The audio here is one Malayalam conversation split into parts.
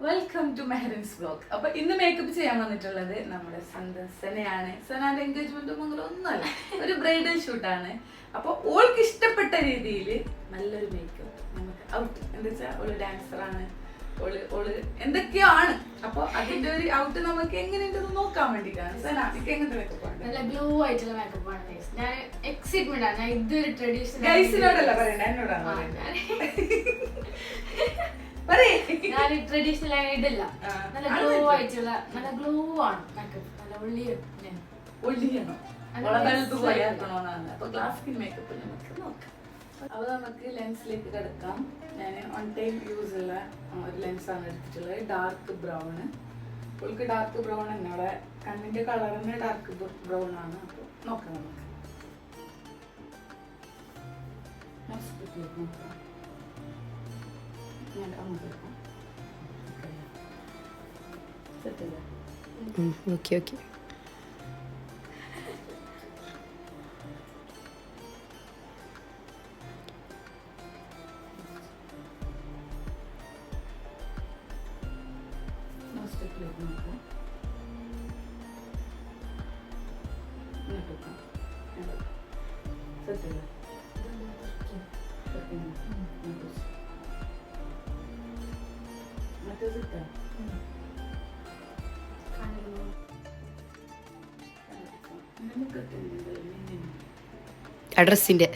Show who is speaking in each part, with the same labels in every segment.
Speaker 1: വെൽക്കം ടു മെഹറിൻസ് ബ്ലോഗ് അപ്പൊ ഇന്ന് മേക്കപ്പ് ചെയ്യാൻ വന്നിട്ടുള്ളത് നമ്മുടെ സ്വന്തം സനയാണ്. സനാന്റെ എൻഗേജ്മെന്റ് അങ്ങനെ ഒന്നുമല്ല. ഒരു ബ്രൈഡൽ ഷൂട്ടാണ് അപ്പൊ ഓൾക്ക് ഇഷ്ടപ്പെട്ട രീതിയിൽ നല്ലൊരു മേക്കപ്പ് നമുക്ക് ഔട്ട് എന്താ വെച്ചാൽ ഓൾ ഡാൻസറാണ് ഓൾ ഓൾ എന്തൊക്കെയോ ആണ് അപ്പൊ അതിന്റെ ഒരു ഔട്ട് നമുക്ക് എങ്ങനെയുണ്ടെന്ന് നോക്കാൻ വേണ്ടിട്ടാണ് സന എനിക്ക് എങ്ങനത്തെ മേക്കപ്പ് ആണ്?
Speaker 2: നല്ല ഗ്ലോ ആയിട്ടുള്ള മേക്കപ്പ് ആണ് ഞാൻ എക്സൈറ്റ്മെന്റ് ആണ്. ഞാൻ ഇതൊരു ട്രഡീഷണൽ
Speaker 1: ഗൈസിനോടല്ല പറയണ്ട എന്നോടാണ് പറയേ.
Speaker 2: ഞാൻ ട്രഡീഷണൽ
Speaker 1: ആയിട്ടില്ല
Speaker 2: നല്ല ഗ്ലോ ആയിട്ടുള്ള നല്ല ഗ്ലോ ആണ്. മേക്കപ്പ് നല്ല
Speaker 1: ഒള്ളിയാണ്? ഒള്ളിയണോ അപ്പൊ ഗ്ലാസ് സ്കിൻ മേക്കപ്പ് നമുക്ക് നോക്കാം. അപ്പൊ നമുക്ക് ലെൻസിലേക്ക് കിടക്കാം. ഞാൻ വൺ ടൈം യൂസ് ഉള്ള ഒരു ലെൻസാണ് എടുത്തിട്ടുള്ളത്. ഡാർക്ക് ബ്രൗൺ പുൾക്ക് ഡാർക്ക് ബ്രൗൺ തന്നെ അവിടെ കണ്ണിന്റെ കളർ തന്നെ ഡാർക്ക് ബ്രൗൺ ആണ്. അപ്പൊ നോക്കാം നമുക്ക്. നോക്കാം. അങ്ങോട്ട് വെക്കാം certeza. Hum, ok, ok. What does it?
Speaker 3: അഡ്രസ്സിന്റെ.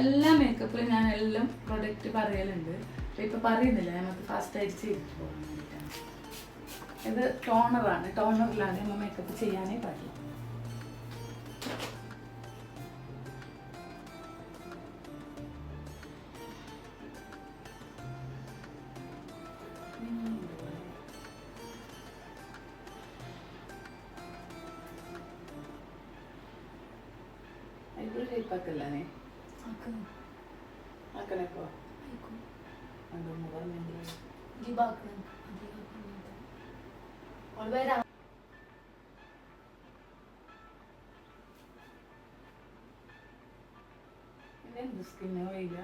Speaker 1: എല്ലാ മേക്കപ്പിലും ഞാൻ എല്ലാം പ്രൊഡക്റ്റ് പറയലുണ്ട്. പക്ഷെ ഇപ്പൊ പറയുന്നില്ല നമുക്ക് ഫാസ്റ്റ് ആയിട്ട് ചെയ്തിട്ട് പോകാൻ വേണ്ടിയിട്ടാണ്. ഇത് ടോണറാണ് ടോണറിലാണ് നമ്മൾ മേക്കപ്പ് ചെയ്യാനേ പാടില്ല. ആക്കല്ല നീ? ആക്കണേ ഇപ്പോ അതൊന്ന് പറഞ്ഞെങ്കിൽ എന്ത് സ്കിന്നോ ഇല്ല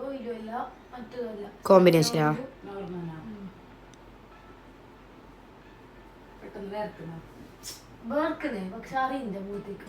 Speaker 2: ഓയിലും ഇല്ല മറ്റതല്ല
Speaker 3: കോമ്പിനേഷനാ
Speaker 1: പെട്ടെന്ന് വേർക്കുന്നു?
Speaker 2: പക്ഷെ അറിയില്ല വേർക്ക്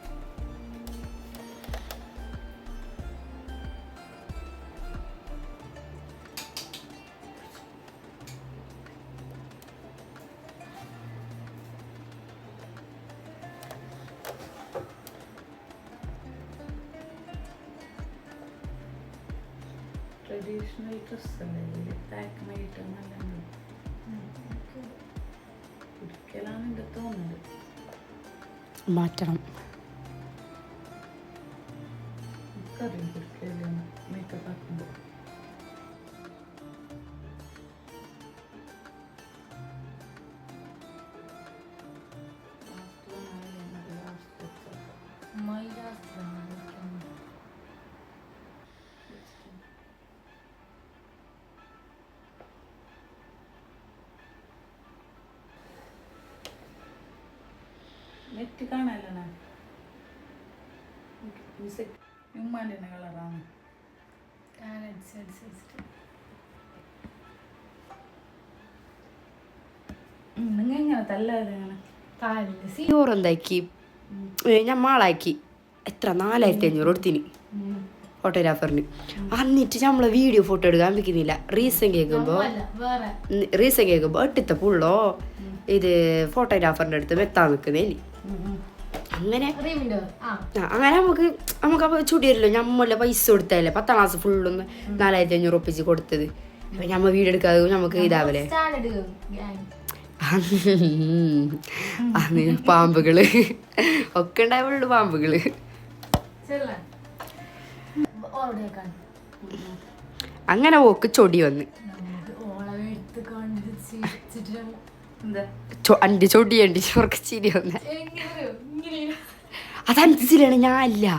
Speaker 1: மாற்றணும் നെറ്റ് കാണാനാണ് ഉമ്മാന്റെ തന്നെ കളറാണ്. നിങ്ങൾ എങ്ങനെ തല്ലാതെ
Speaker 2: താഴെ സി
Speaker 3: ചോറെന്താക്കി ഞാൻ മാളാക്കി. എത്ര? നാലായിരത്തി അഞ്ഞൂറ് കൊടുത്തിന്. ഫോട്ടോഗ്രാഫറിന് എന്നിട്ട് നമ്മളെ വീഡിയോ ഫോട്ടോ എടുക്കാൻ വെക്കുന്നില്ല റീസൺ കേൾക്കുമ്പോൾ
Speaker 2: വേറെ.
Speaker 3: റീസൺ കേൾക്കുമ്പോൾ എട്ടിത്ത പുള്ളോ? ഇത് ഫോട്ടോഗ്രാഫറിന്റെ അടുത്ത് മെത്താൻ നിൽക്കുന്നേ അങ്ങനെ അങ്ങനെ നമുക്ക് നമുക്ക് അപ്പോൾ ചുടിയല്ലോ. ഞമ്മല്ല പൈസ കൊടുത്തല്ലേ പത്താം ക്ലാസ് ഫുള്ളൊന്ന് നാലായിരത്തി അഞ്ഞൂറ് ഒപ്പിച്ച് കൊടുത്തത്. അപ്പൊ ഞമ്മ വീടെടുക്കാതെ നമുക്ക് ഇതാവല്ലേ? അന്ന് പാമ്പുകൾ. ഒക്കെ ഉണ്ടാവുള്ളൂ
Speaker 2: പാമ്പുകൾ.
Speaker 3: അങ്ങനെ ഓക്ക് ചൊടി വന്ന്.
Speaker 1: എന്താ?
Speaker 3: ചൊ- അന്റെ ചൊടി ഉണ്ട് ചോർക്ക് ചിരി വന്നെ?
Speaker 2: ഇങ്ങനെ
Speaker 3: അതനുസരിച്ചാണ് ഞാൻ അല്ല
Speaker 2: അല്ലാ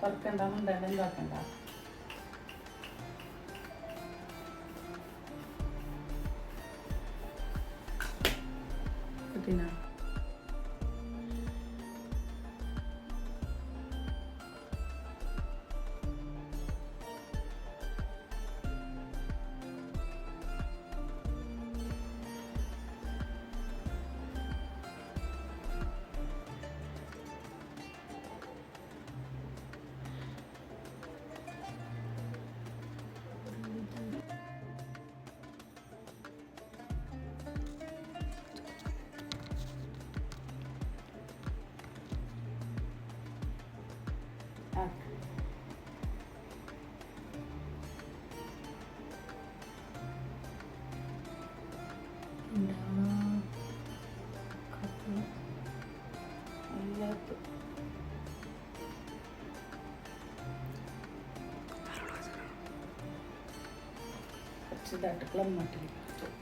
Speaker 1: തുറക്കണ്ട മുണ്ടണ്ട എന്താക്കണ്ട
Speaker 2: Happy.
Speaker 3: so that
Speaker 1: alum material.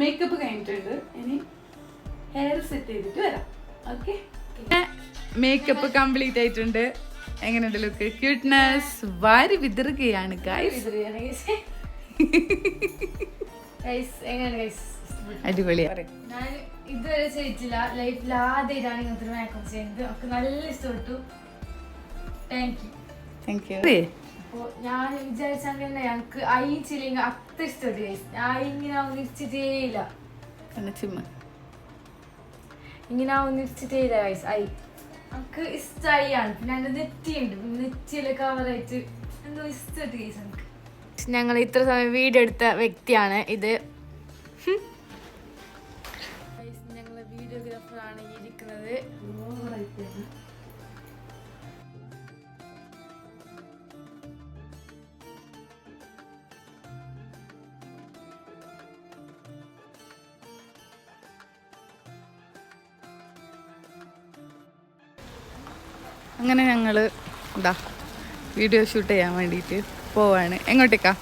Speaker 1: Makeup കഴിഞ്ഞിട്ടുണ്ട്. ഇനി ഹെയർ സെറ്റ് ചെയ്തിട്ട് വരാം. ഓക്കെ മേക്കപ്പ് കംപ്ലീറ്റ് ആയിട്ടുണ്ട്. എങ്ങനെയുണ്ട് ലുക്ക് ക്യൂട്ട്നെസ് വാരി വിതറുകയാണ്
Speaker 2: ഗൈസ്
Speaker 1: അടിപൊളിയാണ്
Speaker 2: ഞാൻ ഇതുവരെ ചെയ്തിട്ടില്ല. ലൈഫിൽ ആദ്യമായിട്ടാണ് ഇങ്ങനത്തെ മേക്കപ്പ് ചെയ്യുന്നത്. ഒക്കെ നല്ല ഇഷ്ടപ്പെട്ടു. താങ്ക് യു
Speaker 1: താങ്ക് യു
Speaker 2: അപ്പോൾ ഞാൻ വിചാരിച്ചാൽ തന്നെ ഞങ്ങൾക്ക് അയിച്ചില്ലെങ്കിൽ അത്ര ഇഷ്ടപ്പെട്ടു ഞാൻ ഇങ്ങനെ ഒന്നിച്ചിട്ടേയില്ല
Speaker 1: ചുമ്മ.
Speaker 2: ഇങ്ങനെ ഒന്നിച്ചിട്ടേയില്ല ഗൈസ് ഐ നമുക്ക് ഇഷ്ടമായി ആണ്. പിന്നെ എന്റെ നെറ്റിയുണ്ട്. നെറ്റിയിലെ കവറായിട്ട് എന്തോ ഇഷ്ടപ്പെട്ടു ഗൈസ് നമുക്ക് ഞങ്ങൾ ഇത്ര സമയം വീടെടുത്ത എടുത്ത വ്യക്തിയാണ് ഇത്.
Speaker 4: അങ്ങനെ ഞങ്ങൾ എന്താ വീഡിയോ ഷൂട്ട് ചെയ്യാൻ വേണ്ടിയിട്ട് പോവാണ്. എങ്ങോട്ടേക്കാ?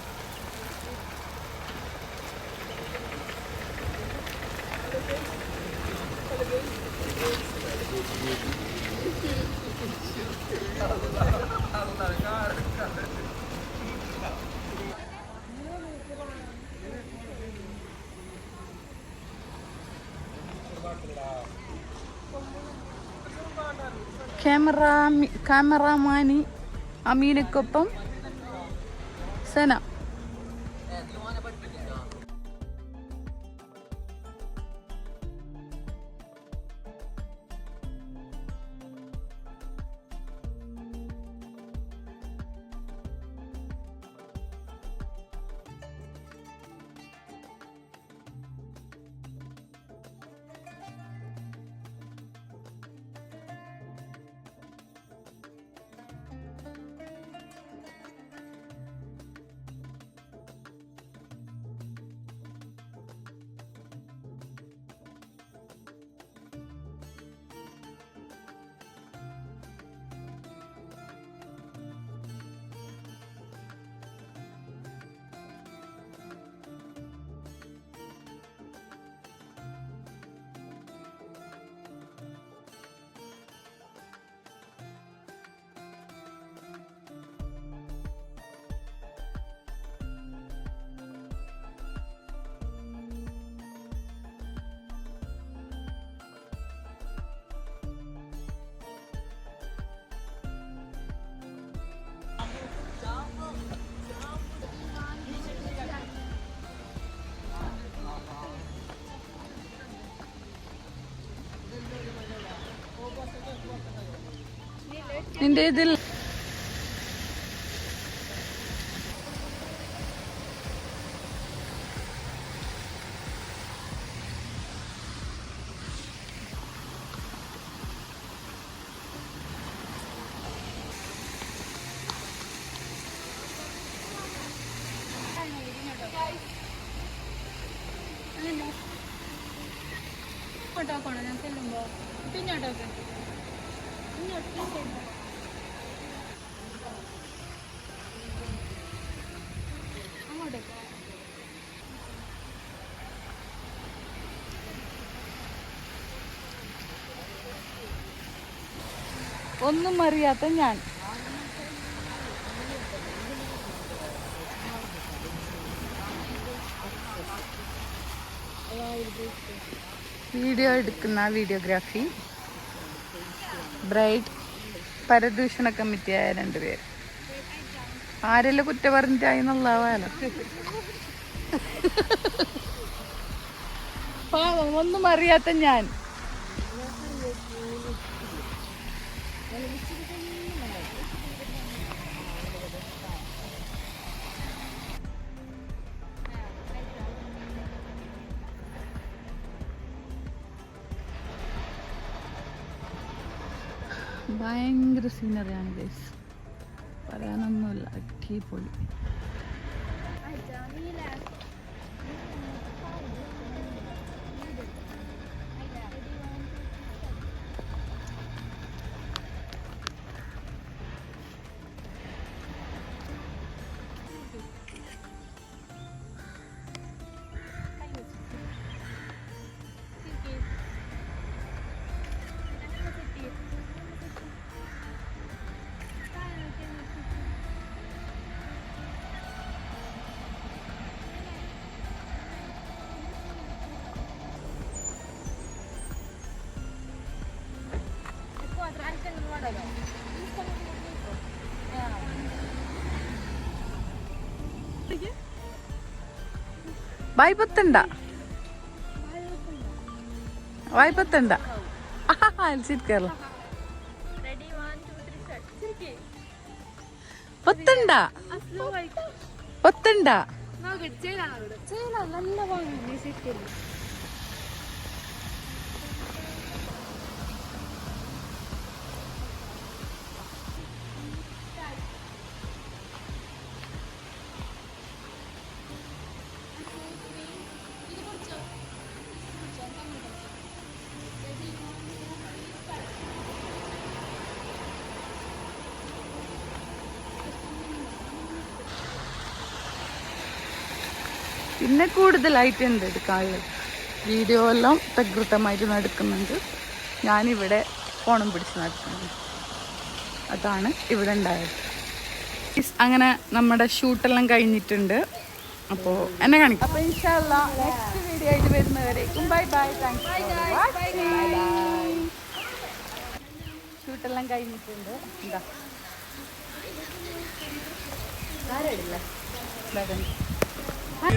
Speaker 4: ക്യാമറ ക്യാമറാമാനി അമീനക്കൊപ്പം സന. നിന്റെ ഇതിൽ
Speaker 2: ഞാൻ ചെല്ലുമ്പോ പിന്നോട്ടോക്കെ
Speaker 4: ഒന്നും അറിയാത്ത ഞാൻ. വീഡിയോ എടുക്കുന്ന വീഡിയോഗ്രാഫി. ബ്രൈറ്റ് പരദൂഷണ കമ്മിറ്റിയായ രണ്ടുപേർ ആരെല്ലാം കുറ്റ പറഞ്ഞിട്ടായി ഒന്നും അറിയാത്ത ഞാൻ. ഭയങ്കര സീനറിയാണ് ഗൈസ് പറയാനൊന്നുമില്ല അടിപൊളി. വായ്പത്തണ്ട. വായ്പത്തണ്ട. കേരള. ഒത്തണ്ട. ഒത്തണ്ട.
Speaker 2: നല്ല
Speaker 1: പിന്നെ കൂടുതലായിട്ട് ഉണ്ട് എടുക്കാനുള്ളത്? വീഡിയോ എല്ലാം പ്രകൃതമായിട്ട് നടക്കുന്നുണ്ട്. ഞാനിവിടെ ഫോണും പിടിച്ച് നടക്കുന്നത്. അതാണ് ഇവിടെ ഉണ്ടായത്. അങ്ങനെ നമ്മുടെ ഷൂട്ടെല്ലാം കഴിഞ്ഞിട്ടുണ്ട്. അപ്പോൾ എന്നെ കാണിക്കും. അപ്പോൾ ഇൻഷാല്ല നെക്സ്റ്റ് വീഡിയോ ആയിട്ട് വരുന്നവരേക്കും ബൈ ബൈ താങ്ക് ഷൂട്ടെല്ലാം കഴിഞ്ഞിട്ടുണ്ട്. എന്താ
Speaker 5: Mira, Huh?